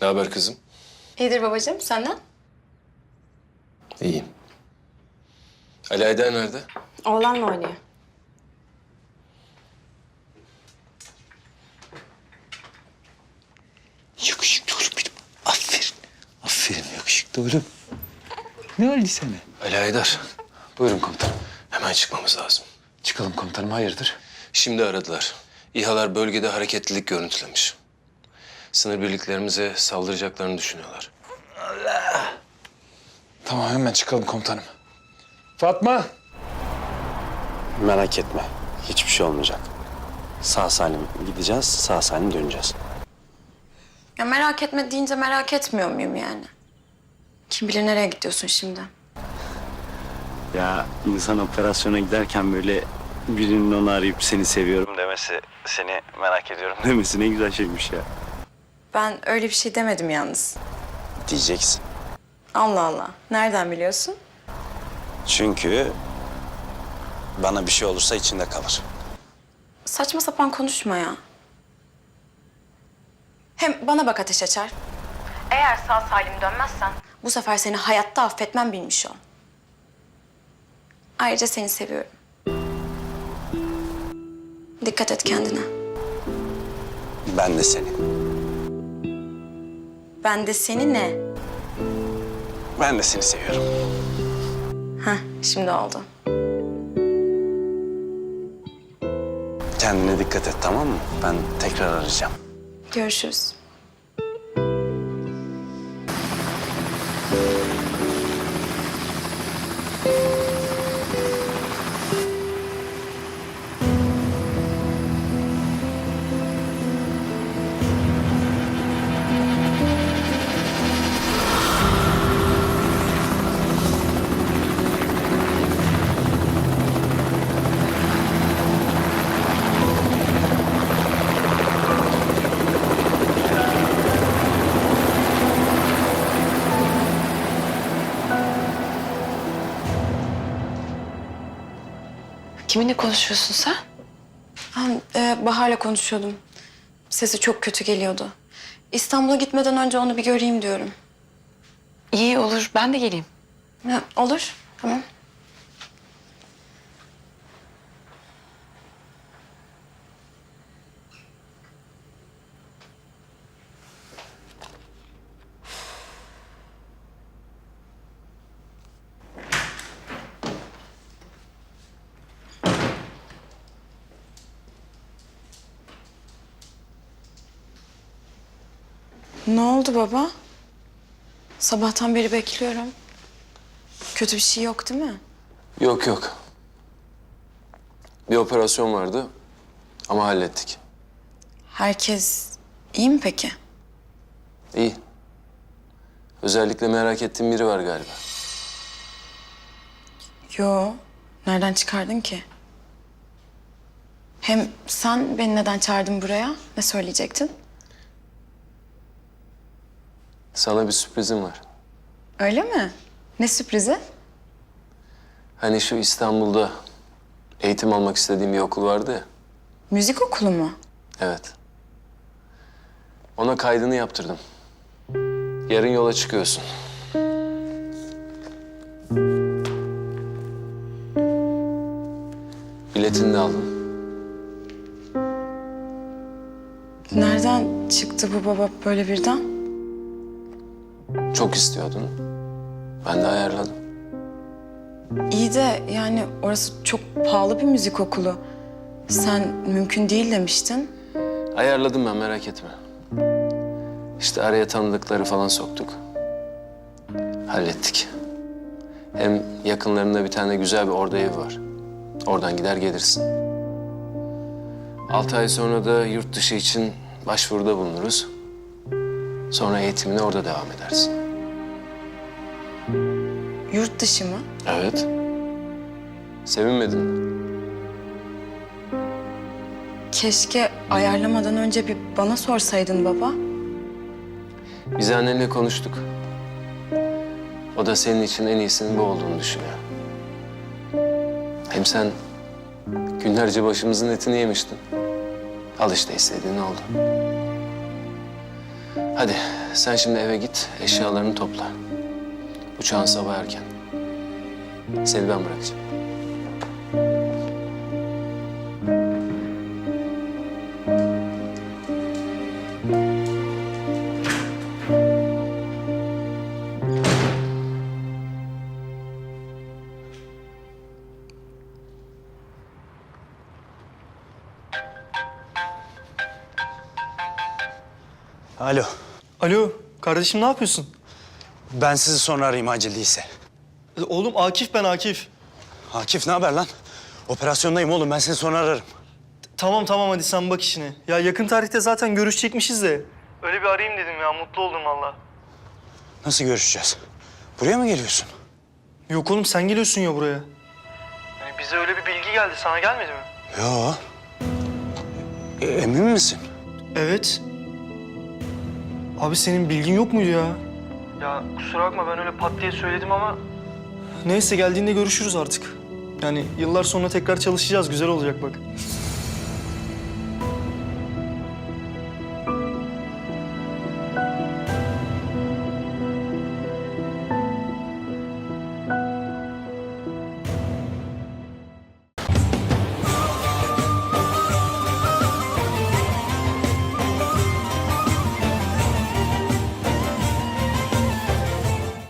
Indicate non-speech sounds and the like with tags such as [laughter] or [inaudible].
Ne haber kızım? İyidir babacığım, senden? İyiyim. Ali Aydar nerede? Oğlanla oynuyor. Yakışıklı oğlum benim. Aferin. Aferin yakışıklı oğlum. Ne oldu sana? Ali Aydar. Buyurun komutanım. Hemen çıkmamız lazım. Çıkalım komutanım hayırdır? Şimdi aradılar. İHA'lar bölgede hareketlilik görüntülemiş. Sınır birliklerimize saldıracaklarını düşünüyorlar. Tamam hemen çıkalım komutanım. Fatma. Merak etme. Hiçbir şey olmayacak. Sağ salim gideceğiz, sağ salim döneceğiz. Ya merak etme deyince merak etmiyor muyum yani? Kim bilir nereye gidiyorsun şimdi? Ya insan operasyona giderken böyle birinin onu arayıp seni seviyorum demesi, seni merak ediyorum [laughs] demesi ne güzel şeymiş ya. Ben öyle bir şey demedim yalnız. Diyeceksin. Allah Allah. Nereden biliyorsun? Çünkü bana bir şey olursa içinde kalır. Saçma sapan konuşma ya. Hem bana bak ateş açar. Eğer sağ salim dönmezsen... Bu sefer seni hayatta affetmem bilmiş ol. Ayrıca seni seviyorum. Dikkat et kendine. Ben de seni. Ben de seni ne? Ben de seni seviyorum. Heh, şimdi oldu. Kendine dikkat et tamam mı? Ben tekrar arayacağım. Görüşürüz. Kiminle konuşuyorsun sen? Ben e, Bahar'la konuşuyordum. Sesi çok kötü geliyordu. İstanbul'a gitmeden önce onu bir göreyim diyorum. İyi olur, ben de geleyim. Ha, olur, tamam. Ne oldu baba? Sabahtan beri bekliyorum. Kötü bir şey yok değil mi? Yok yok. Bir operasyon vardı ama hallettik. Herkes iyi mi peki? İyi. Özellikle merak ettiğim biri var galiba. Yo. Nereden çıkardın ki? Hem sen beni neden çağırdın buraya? Ne söyleyecektin? Sana bir sürprizim var. Öyle mi? Ne sürprizi? Hani şu İstanbul'da eğitim almak istediğim bir okul vardı ya. Müzik okulu mu? Evet. Ona kaydını yaptırdım. Yarın yola çıkıyorsun. Biletini de aldım. Nereden çıktı bu baba böyle birden? Çok istiyordun. Ben de ayarladım. İyi de yani orası çok pahalı bir müzik okulu. Sen mümkün değil demiştin. Ayarladım ben merak etme. İşte araya tanıdıkları falan soktuk. Hallettik. Hem yakınlarında bir tane güzel bir orada ev var. Oradan gider gelirsin. Altı ay sonra da yurt dışı için başvuruda bulunuruz. Sonra eğitimine orada devam edersin. Yurt dışı mı? Evet. Sevinmedin mi? Keşke ayarlamadan önce bir bana sorsaydın baba. Biz annenle konuştuk. O da senin için en iyisinin bu olduğunu düşünüyor. Hem sen günlerce başımızın etini yemiştin. Al işte istediğin oldu. Hadi sen şimdi eve git, eşyalarını topla. Uçağın sabah erken. Seni ben bırakacağım. Alo. Alo, kardeşim ne yapıyorsun? Ben sizi sonra arayayım acil değilse. Oğlum Akif ben Akif. Akif ne haber lan? Operasyondayım oğlum ben seni sonra ararım. Tamam tamam hadi sen bak işine. Ya yakın tarihte zaten görüşecekmişiz de. Öyle bir arayayım dedim ya, mutlu oldum valla. Nasıl görüşeceğiz? Buraya mı geliyorsun? Yok oğlum sen geliyorsun ya buraya. Yani bize öyle bir bilgi geldi, sana gelmedi mi? Yo. E, emin misin? Evet. Abi senin bilgin yok muydu ya? Ya kusura bakma ben öyle pat diye söyledim ama... Neyse geldiğinde görüşürüz artık. Yani yıllar sonra tekrar çalışacağız, güzel olacak bak.